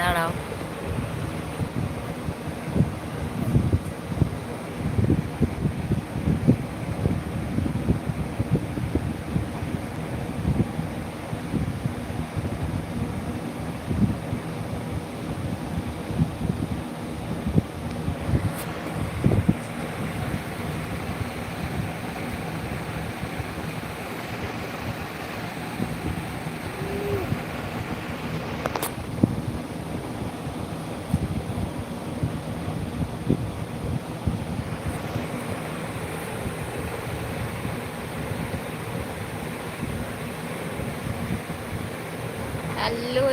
দাঁড়াও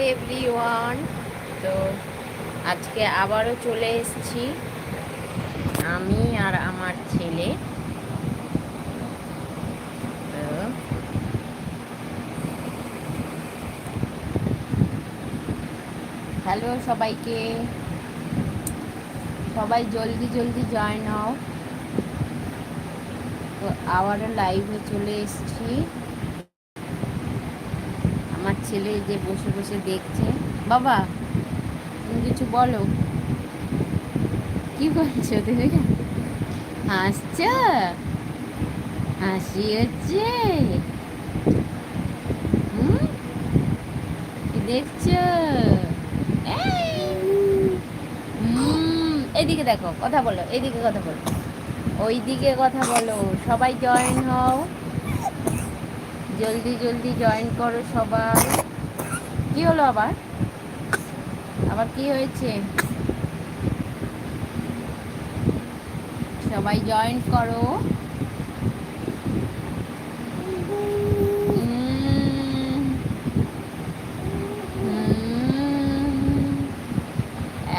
hello everyone তো আজকে আবারও চলে এসেছি আমি আর আমার ছেলে। হ্যালো সবাইকে। সবাই জলদি জলদি জয়েন হও তো আবারও লাইভে চলে এসেছি। ছেলে যে বসে বসে দেখছে। বাবা, তুমি কিছু বলো। কি করছ তুমি? হাসছ? হাসি হচ্ছে? হুম? দেখছ? এদিকে দেখো, কথা বলো, এদিকে কথা বলো। ওই দিকে কথা বলো, সবাই জয়েন হও। জলদি জলদি জয়েন করো সবাই। কি হলো আবার? আবার কি হয়েছে? সবাই জয়েন করো।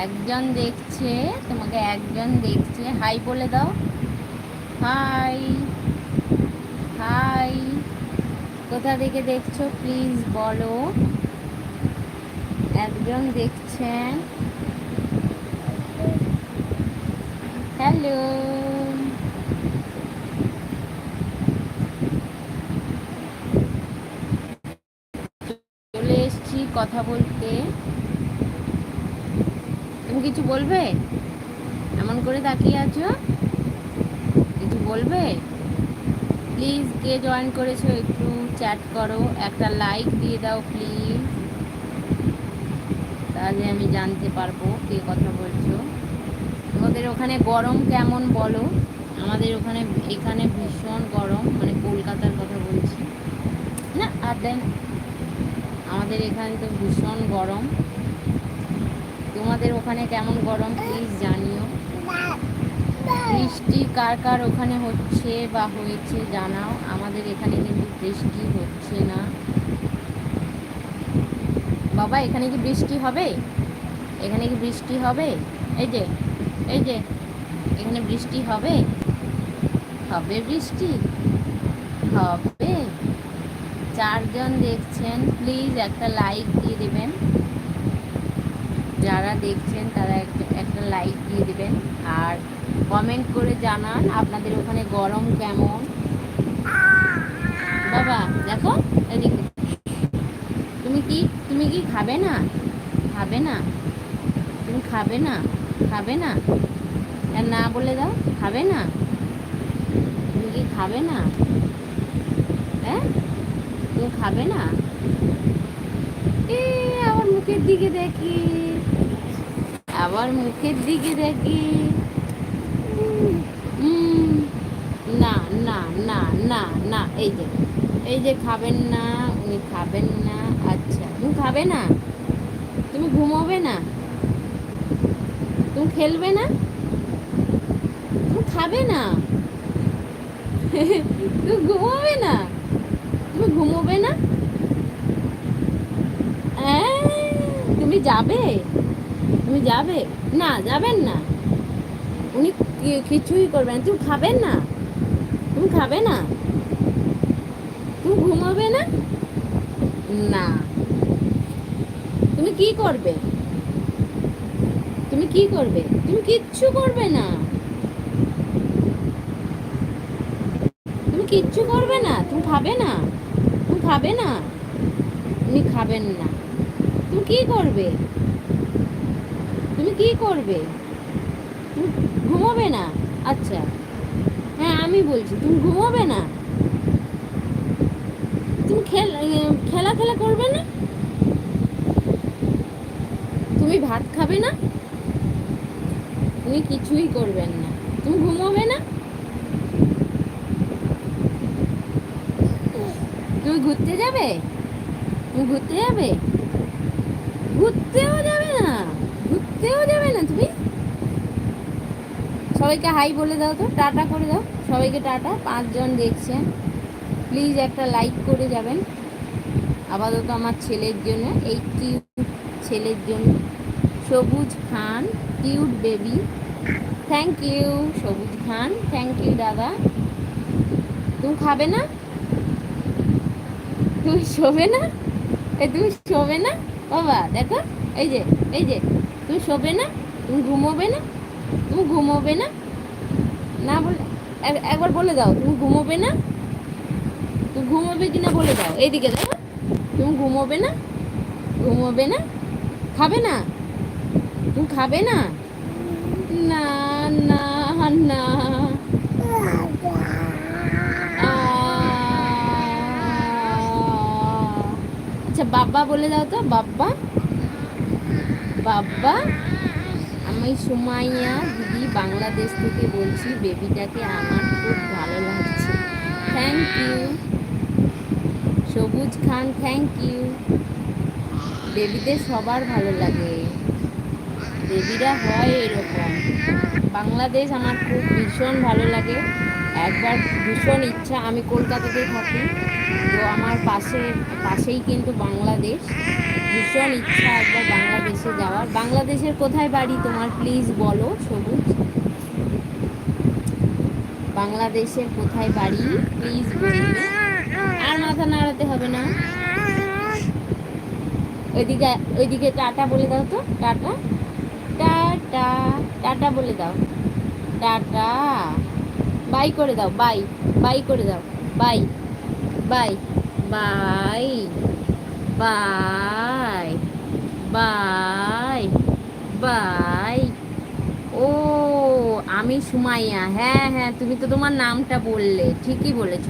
একজন দেখছে, তোমাকে একজন দেখছে। হাই বলে দাও। হাই হাই কোথা থেকে দেখছ? প্লিজ বলো। একজন দেখছেন। হ্যালো চলে এসছি কথা বলতে। তুমি কিছু বলবে? এমন করে তাকিয়ে আছো? কিছু বলবে? প্লিজ কে জয়েন করেছ একটু চ্যাট করো, একটা লাইক দিয়ে দাও প্লিজ তাহলে আমি জানতে পারব কে কথা বলছো। তোমাদের ওখানে গরম কেমন বলো? আমাদের ওখানে, এখানে ভীষণ গরম মানে কলকাতার কথা বলছি। না, আর দেন, আমাদের এখানে তো ভীষণ গরম। তোমাদের ওখানে কেমন গরম? প্লিজ জানিও। বৃষ্টি কার কার ওখানে হচ্ছে বা হয়েছে জানাও। আমাদের এখানে কিন্তু বৃষ্টি হচ্ছে না। বাবা, এখানে কি বৃষ্টি হবে? এখানে কি বৃষ্টি হবে? এই যে এই যে, এখানে বৃষ্টি হবে? হবে বৃষ্টি? হবে। চারজন দেখছেন প্লিজ একটা লাইক দিয়ে দেবেন। যারা দেখছেন তারা একটা একটা লাইক দিয়ে দেবেন। আর কমেন্ট করে জানান আপনাদের ওখানে গরম কেমন। বাবা, দেখো তুমি কি তুমি কি খাবে না? খাবে না? তুমি খাবে না? খাবে না? আর না বলে দাও, খাবে না? তুমি কি খাবে না? হ্যাঁ? তুমি খাবে না? এ, আমার মুখের দিকে দেখি। আবার মুখের দিকে দেখি। না না না না না, এই যে এই যে খাবেন না, উনি খাবেন না আচ্ছা তুমি খাবে না? তুমি ঘুমোবে না? তুমি খেলবে না? তুমি খাবে না? তুমি ঘুমোবে না? তুমি ঘুমোবে না? তুমি যাবে? তুমি যাবে? না, যাবেন না। উনি কিছুই করবেন তুমি খাবেন না? তুমি খাবে না? তুমি ঘুমাবে না? না। তুমি কি করবে? তুমি কি করবে? তুমি কিচ্ছু করবে না। তুমি কিচ্ছু করবে না। তুমি খাবে না? তুমি খাবে না? উনি খাবেন না। তুমি কি করবে? তুমি কি করবে? ঘুমোবে না? আচ্ছা। হ্যাঁ আমি বলছি, তুমি ঘুমোবে না? তুমি খেলা খেলা করবে না? তুমি ভাত খাবে না? তুমি কিছুই করবেন না। তুমি ঘুমোবে না? তুমি ঘুরতে যাবে? তুমি ঘুরতে যাবে? ঘুরতেও যাবে না? ঘুরতেও যাবে না তুমি। সবাইকে হাই বলে দাও তো, টাটা করে দাও। সবাইকে টাটা, পাঁচজন দেখছেন। প্লিজ একটা লাইক করে যাবেন। আপাতত আমার ছেলের জন্য, এই কিউট ছেলের জন্য। Sabuj Khan cute baby thank you Sabuj Khan thank you দাদা। তুমি খাবে না? তুমি শোবে না? এ, তুমি শোবে না? বাবা, দেখো, এই যে এই যে। তুমি শোবে না? তুমি ঘুমোবে না? তুমি ঘুমোবে না? না বলে এক- একবার বলে দাও, তুমি ঘুমোবে না? তুমি ঘুমোবে কি না বলে দাও। এইদিকে দেখো। তুমি ঘুমোবে না? ঘুমোবে না? খাবে না? তুমি খাবে না? না না না। আচ্ছা বাব্বা বলে দাও তো বাব্বা বাব্বা আমি সুমাইয়া দিদি বাংলাদেশ থেকে বলছি, বেবিটাকে আমার খুব ভালো লাগছে। Thank you Sabuj Khan thank you বেবিদের সবার ভালো লাগে। বেবিরা হয় এরকম। বাংলাদেশ আমার খুব ভীষণ ভালো লাগে। একবার ভীষণ ইচ্ছা, আমি কলকাতাতে থাকি, তো আমার পাশে, পাশেই কিন্তু বাংলাদেশ। ভীষণ ইচ্ছা একবার বাংলাদেশে যাওয়ার। বাংলাদেশের কোথায় বাড়ি তোমার? প্লিজ বলো, সবুজ। বাংলাদেশের কোথায় বাড়ি? প্লিজ আর মাথা নাড়াতে হবে না। ওইদিকে ওইদিকে টাটা বলে দাও তো, টাটা। টাটা টাটা বলে দাও। টাটা। বাই করে দাও, বাই বাই করে দাও, bye bye bye bye bye bye. ও, আমি সুমাইয়া হ্যাঁ হ্যাঁ তুমি তো তোমার নামটা বললে, ঠিকই বলেছ।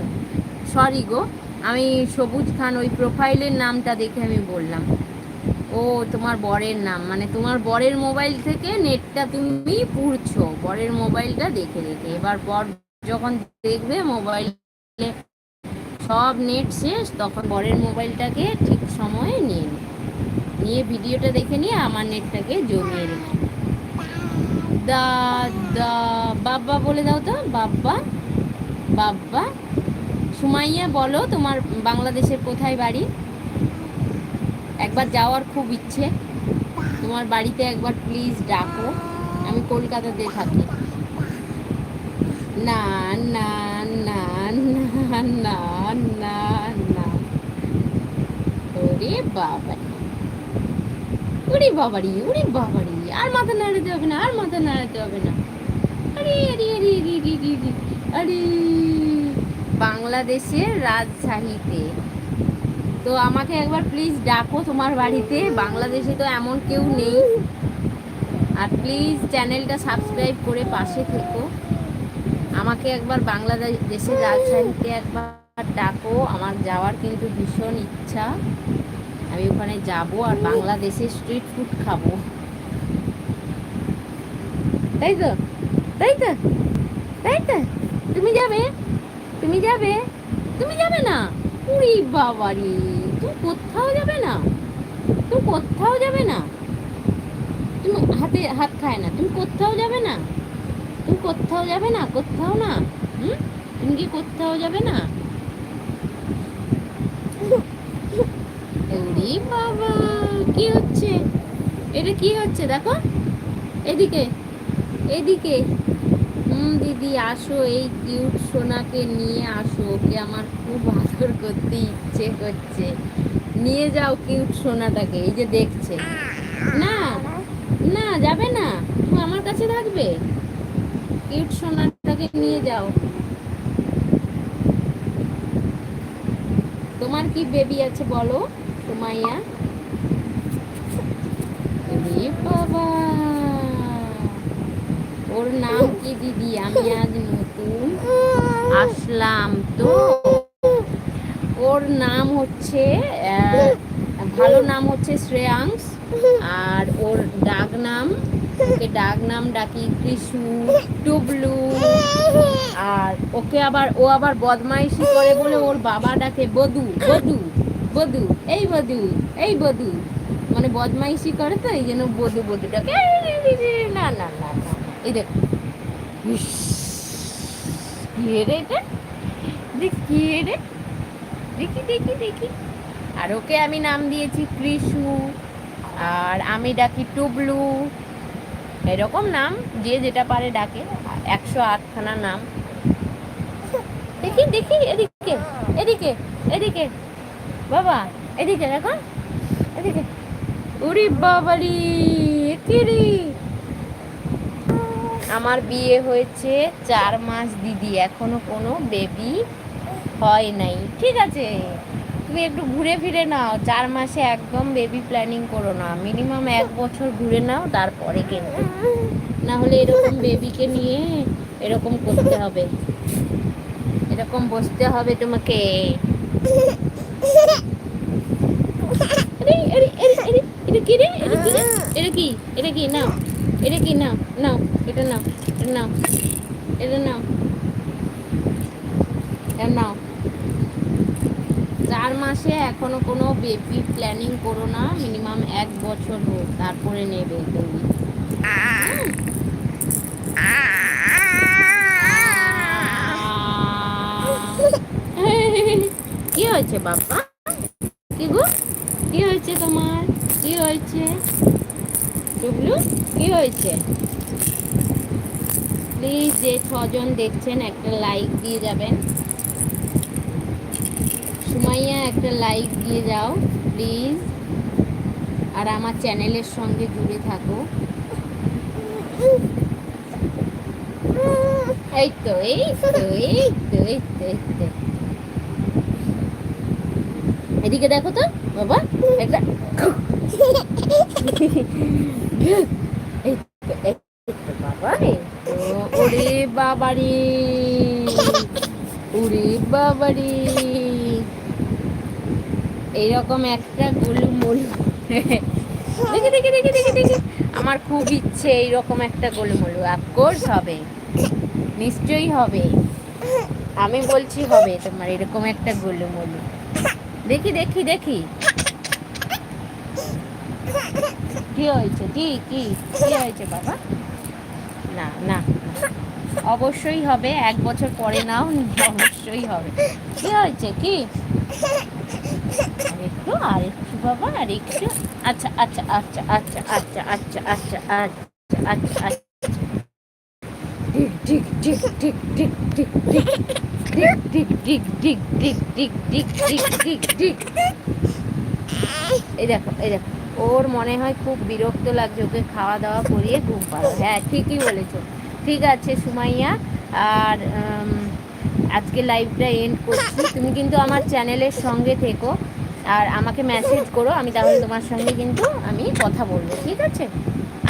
সরি গো, আমি সবুজ খান, ওই প্রোফাইলের নামটা দেখে আমি বললাম। ও, তোমার বরের নাম মানে তোমার বরের মোবাইল থেকে নেটটা তুমি পুড়ছো, বরের মোবাইলটা দেখে দেখে। এবার বর যখন দেখবে মোবাইলে সব নেট শেষ, তখন বরের মোবাইলটাকে ঠিক সময়ে নিয়ে নেবে নিয়ে ভিডিওটা দেখে নিয়ে আমার নেটটাকে জমিয়ে রেখে দা দা, বাব্বা বলে দাও তো, বাব্বা বাব্বা। সুমাইয়া বলো তোমার বাংলাদেশের কোথায় বাড়ি? একবার যাওয়ার খুব ইচ্ছে। তোমার বাড়িতে একবার প্লিজ ডাকো। আমি কলকাতাতে থাকি। না না না না না না না ওরে বাবা ওরে বাবারি ওরে বাবারি। আর মাথা নাড়াতে হবে না আর মাথা নাড়াতে হবে না। আরে আরে আরে আরে, আরে আরে বাংলাদেশের রাজশাহীতে তো আমাকে একবার প্লিজ ডাকো তোমার বাড়িতে। বাংলাদেশে তো এমন কেউ নেই। আর প্লিজ চ্যানেলটা সাবস্ক্রাইব করে পাশে থেকো। আমাকে একবার বাংলাদেশের রাজশাহীতে একবার ডাকো, আমার যাওয়ার কিন্তু ভীষণ ইচ্ছা। আমি ওখানে যাব আর বাংলাদেশের স্ট্রিট ফুড খাব। তাই তো? তাই তো? তাই তো? তুমি যাবে? তুমি যাবে? তুমি যাবে না? উড়ি বাবারি, তুমি কোথাও যাবে না? তুমি কোথাও যাবে না? তুমি হাতে হাত খায় না, তুমি কোথাও যাবে না? তুমি কোথাও যাবে না? কোথাও না? হুম? তুমি কি কোথাও যাবে না? বাবা, কি হচ্ছে? এটা কি হচ্ছে? দেখো, এদিকে এদিকে। হুম, দিদি, আসো, এই কিউট সোনাকে নিয়ে আসো। ওকে আমার খুব আদর করতে ইচ্ছে করছে। নিয়ে যাও কিউট সোনাটাকে, এই যে দেখছে। না না, যাবে না। আমার কাছে থাকবে। কিউট সোনাটাকে নিয়ে যাও। তোমার কি বেবি আছে বলো তোমাইয়া বাবা! ওর নাম কি দিদি? আমি আজ নতুন আসলাম তো। ওর নাম হচ্ছে ভালো নাম হচ্ছে শ্রেয়াংশ, আর ওর ডাক নাম ওকে ডাক নাম ডাকি কৃষু টুবলু, আর ওকে আবার, ও আবার বদমাইশি করে বলে ওর বাবা ডাকে বধু বধু বধু এই বধু এই বধু মানে বদমাইশি করে তো, এই জন্য বধু বধু ডাকে না না না এই দেখ রে আর ওকে আমি নাম দিয়েছি কৃষু আর আমি ডাকি টুবলু এরকম নাম, যে যেটা পারে ডাকে, একশো আটখানা নাম। দেখি দেখি, এদিকে এদিকে এদিকে। বাবা, এদিকে দেখো, এদিকে। উরি বাবারি কিরি আমার বিয়ে হয়েছে চার মাস, দিদি। এখনও কোনো বেবি হয় নাই। ঠিক আছে। তুমি একটু ঘুরে ফিরে নাও। চার মাসে একদম বেবি প্ল্যানিং করো না। মিনিমাম এক বছর ঘুরে নাও, তারপরে কিন্তু না হলে এরকম বেবিকে নিয়ে এরকম করতে হবে। এরকম বসতে হবে তোমাকে। এটা কি এটা কি নাও। এটা কি? নাও, এটা নাও এটা নাও এটা নাও। এটা নাও। চার মাসে এখনও কোনো বেবি প্ল্যানিং করো না, মিনিমাম এক বছর হোক, তারপরে নেবে তুমি। কি হয়েছে বাবা? কি গো? কি হয়েছে তোমার? কি হয়েছে? ডুবলু, কি হয়েছে? প্লিজ যে ছজন দেখছেন, একটা লাইক দিয়ে যাবেন। সুমাইয়া একটা লাইক দিয়ে যাও প্লিজ আর আমার চ্যানেলের সঙ্গে জুড়ে থাকো। এই তো এই তো এই তো এই তো এই তো। এদিকে দেখো তো বাবা একটা। ওরে বাবারে ওরে বাবারে। এইরকম একটা গোলু মোলু। দেখি দেখি দেখি দেখি দেখি। আমার খুব ইচ্ছে এইরকম একটা গোলুমলু অফকোর্স হবে। নিশ্চয়ই হবে। আমি বলছি হবে তোমার এরকম একটা গোলুমলু দেখি দেখি দেখি। কি হয়েছে? কি কি কি হয়েছে বাবা? না না। অবশ্যই হবে। এক বছর পরে নাও, অবশ্যই হবে। কি হয়েছে? কি? আরেকটু বাবা আরেকটু আচ্ছা আচ্ছা আচ্ছা আচ্ছা আচ্ছা আচ্ছা আচ্ছা আচ্ছা আচ্ছা আচ্ছা ঠিক ঠিক ঠিক ঠিক ঠিক ঠিক ঠিক ঠিক ঠিক ঠিক ঠিক ঠিক এই দেখো এই দেখো ওর মনে হয় খুব বিরক্ত লাগছে ওকে খাওয়া দাওয়া করিয়ে ঘুম পাড়ো হ্যাঁ ঠিকই বলেছ ঠিক আছে সুমাইয়া আর আজকে লাইভটা এন্ড করছি। তুমি কিন্তু আমার চ্যানেলের সঙ্গে থেকো আর আমাকে মেসেজ করো, আমি তাহলে তোমার সঙ্গে কিন্তু আমি কথা বলব, ঠিক আছে?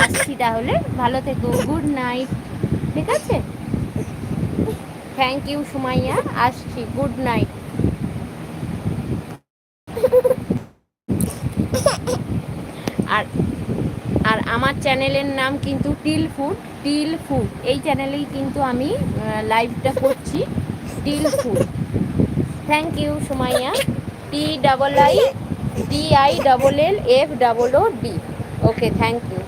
আসছি তাহলে, ভালো থেকো গুড নাইট ঠিক আছে? থ্যাংক ইউ সুমাইয়া, আসছি গুড নাইট আর আর আমার চ্যানেলের নাম কিন্তু টিল ফুড টিল ফুড এই চ্যানেলেই কিন্তু আমি লাইভটা করছি। Till food thank you Sumaiya. T double I D I double L F double O D okay thank you